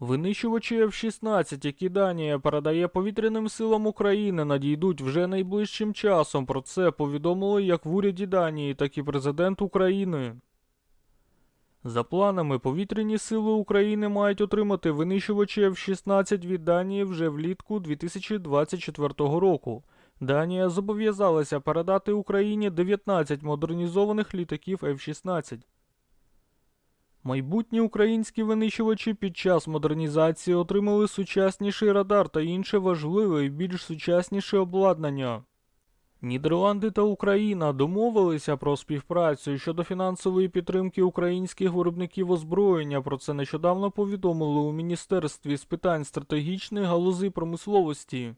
Винищувачі F-16, які Данія передає повітряним силам України, надійдуть вже найближчим часом. Про це повідомили як в уряді Данії, так і президент України. За планами, повітряні сили України мають отримати винищувачі F-16 від Данії вже влітку 2024 року. Данія зобов'язалася передати Україні 19 модернізованих літаків F-16. Майбутні українські винищувачі під час модернізації отримали сучасніший радар та інше важливе і більш сучасніше обладнання. Нідерланди та Україна домовилися про співпрацю щодо фінансової підтримки українських виробників озброєння. Про це нещодавно повідомили у Міністерстві з питань стратегічної галузи промисловості.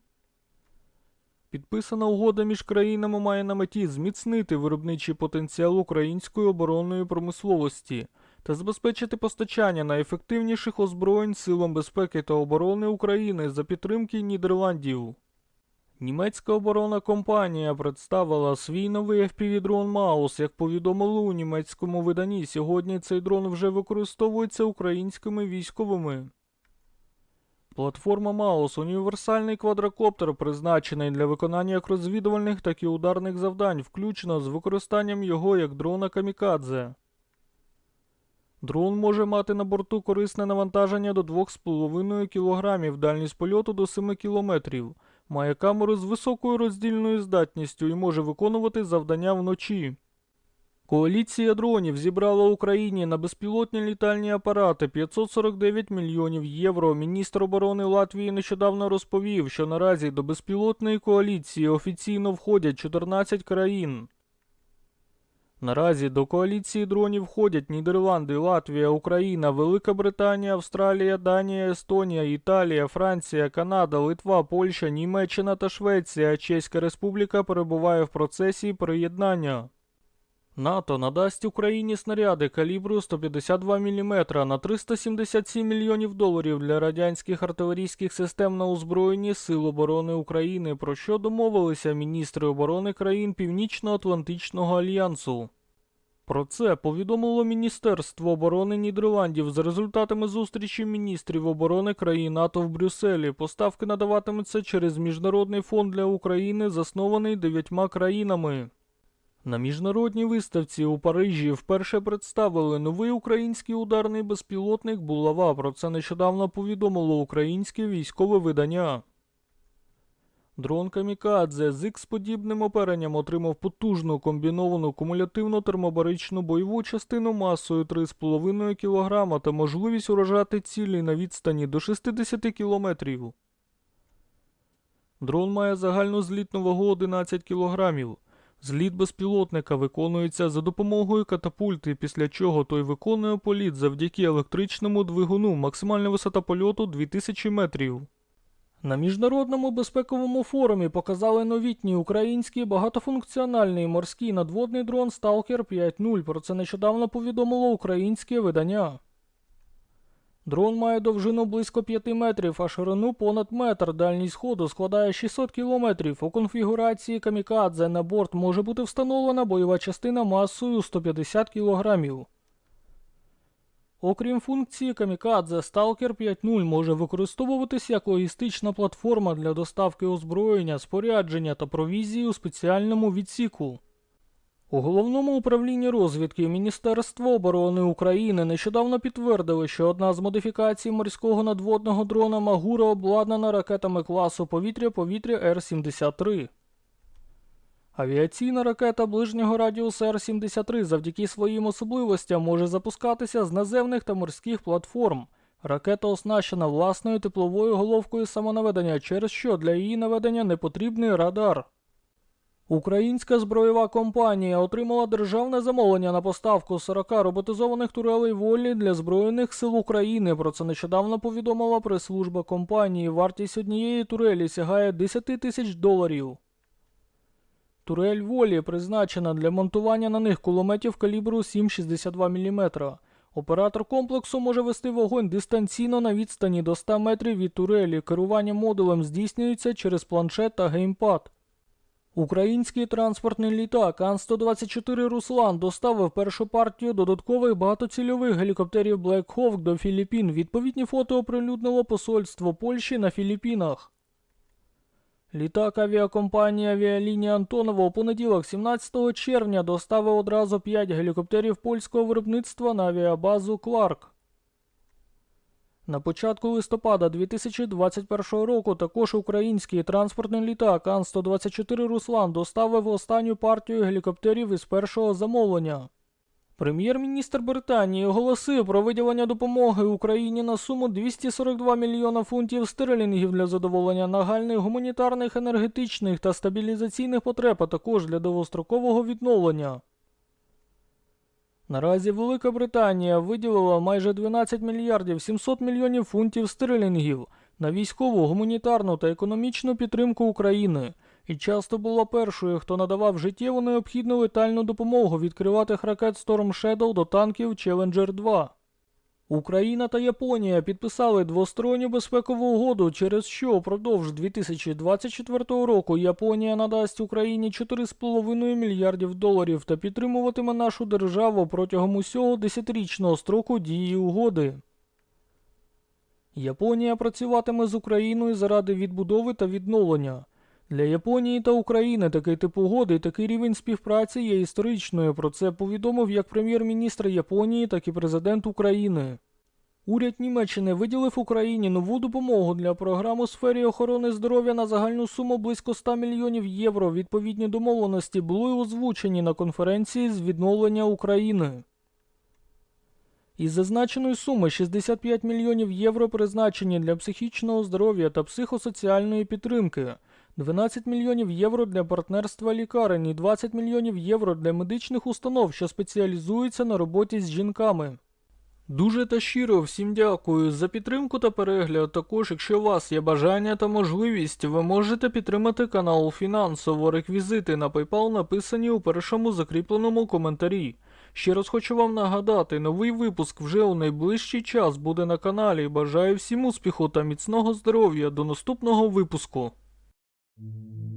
Підписана угода між країнами має на меті зміцнити виробничий потенціал української оборонної промисловості та забезпечити постачання найефективніших озброєнь силам безпеки та оборони України за підтримки Нідерландів. Німецька оборонна компанія представила свій новий FPV-дрон Маус. Як повідомили у німецькому виданні, сьогодні цей дрон вже використовується українськими військовими. Платформа Маус універсальний квадрокоптер, призначений для виконання як розвідувальних, так і ударних завдань, включно з використанням його як дрона камікадзе. Дрон може мати на борту корисне навантаження до 2,5 кг, дальність польоту до 7 км, має камеру з високою роздільною здатністю і може виконувати завдання вночі. Коаліція дронів зібрала Україні на безпілотні літальні апарати 549 мільйонів євро. Міністр оборони Латвії нещодавно розповів, що наразі до безпілотної коаліції офіційно входять 14 країн. Наразі до коаліції дронів входять Нідерланди, Латвія, Україна, Велика Британія, Австралія, Данія, Естонія, Італія, Франція, Канада, Литва, Польща, Німеччина та Швеція. Чеська Республіка перебуває в процесі приєднання. НАТО надасть Україні снаряди калібру 152 мм на 377 мільйонів доларів для радянських артилерійських систем на озброєнні Сил оборони України, про що домовилися міністри оборони країн Північно-Атлантичного альянсу. Про це повідомило Міністерство оборони Нідерландів за результатами зустрічі міністрів оборони країн НАТО в Брюсселі. Поставки надаватимуться через Міжнародний фонд для України, заснований дев'ятьма країнами. На міжнародній виставці у Парижі вперше представили новий український ударний безпілотник Булава. Про це нещодавно повідомило українське військове видання. Дрон Камікадзе з X-подібним оперенням отримав потужну комбіновану кумулятивну термобаричну бойову частину масою 3,5 кг та можливість уражати цілі на відстані до 60 км. Дрон має загальну злітну вагу 11 кг. Зліт безпілотника виконується за допомогою катапульти, після чого той виконує політ завдяки електричному двигуну. Максимальна висота польоту 2000 метрів. На міжнародному безпековому форумі показали новітній український багатофункціональний морський надводний дрон Stalker 5.0. Про це нещодавно повідомило українське видання. Дрон має довжину близько 5 метрів, а ширину понад метр. Дальність ходу складає 600 кілометрів. У конфігурації камікадзе на борт може бути встановлена бойова частина масою 150 кілограмів. Окрім функції камікадзе, Stalker 5.0 може використовуватися як логістична платформа для доставки озброєння, спорядження та провізії у спеціальному відсіку. У головному управлінні розвідки Міністерства оборони України нещодавно підтвердили, що одна з модифікацій морського надводного дрона Магура обладнана ракетами класу повітря-повітря Р-73. Авіаційна ракета ближнього радіусу Р-73 завдяки своїм особливостям може запускатися з наземних та морських платформ. Ракета оснащена власною тепловою головкою самонаведення, через що для її наведення не потрібний радар. Українська зброєва компанія отримала державне замовлення на поставку 40 роботизованих турелей волі для Збройних сил України. Про це нещодавно повідомила прес-служба компанії. Вартість однієї турелі сягає 10 тисяч доларів. Турель волі призначена для монтування на них кулеметів калібру 7,62 мм. Оператор комплексу може вести вогонь дистанційно на відстані до 100 метрів від турелі. Керування модулем здійснюється через планшет та геймпад. Український транспортний літак Ан-124 Руслан доставив першу партію додаткових багатоцільових гелікоптерів Black Hawk до Філіппін. Відповідні фото оприлюднило посольство Польщі на Філіппінах. Літак авіакомпанії авіалінії Антонова у понеділок, 17 червня, доставив одразу 5 гелікоптерів польського виробництва на авіабазу Кларк. На початку листопада 2021 року також український транспортний літак Ан-124 Руслан доставив останню партію гелікоптерів із першого замовлення. Прем'єр-міністр Британії оголосив про виділення допомоги Україні на суму 242 мільйона фунтів стерлінгів для задоволення нагальних гуманітарних, енергетичних та стабілізаційних потреб, а також для довгострокового відновлення. Наразі Велика Британія виділила майже 12 мільярдів 700 мільйонів фунтів стерлінгів на військову, гуманітарну та економічну підтримку України і часто була першою, хто надавав життєво необхідну летальну допомогу від крилатих ракет Storm Shadow до танків Challenger 2. Україна та Японія підписали двосторонню безпекову угоду, через що впродовж 2024 року Японія надасть Україні 4,5 мільярдів доларів та підтримуватиме нашу державу протягом усього десятирічного строку дії угоди. Японія працюватиме з Україною заради відбудови та відновлення. Для Японії та України такий тип угоди і такий рівень співпраці є історичною. Про це повідомив як прем'єр-міністр Японії, так і президент України. Уряд Німеччини виділив Україні нову допомогу для програм у сфері охорони здоров'я на загальну суму близько 100 мільйонів євро. Відповідні домовленості були озвучені на конференції з відновлення України. Із зазначеної суми 65 мільйонів євро призначені для психічного здоров'я та психосоціальної підтримки, 12 мільйонів євро для партнерства лікарень і 20 мільйонів євро для медичних установ, що спеціалізуються на роботі з жінками. Дуже та щиро всім дякую за підтримку та перегляд. Також, якщо у вас є бажання та можливість, ви можете підтримати канал фінансово. Реквізити на PayPal написані у першому закріпленому коментарі. Ще раз хочу вам нагадати, новий випуск вже у найближчий час буде на каналі. Бажаю всім успіху та міцного здоров'я. До наступного випуску. Mm-hmm.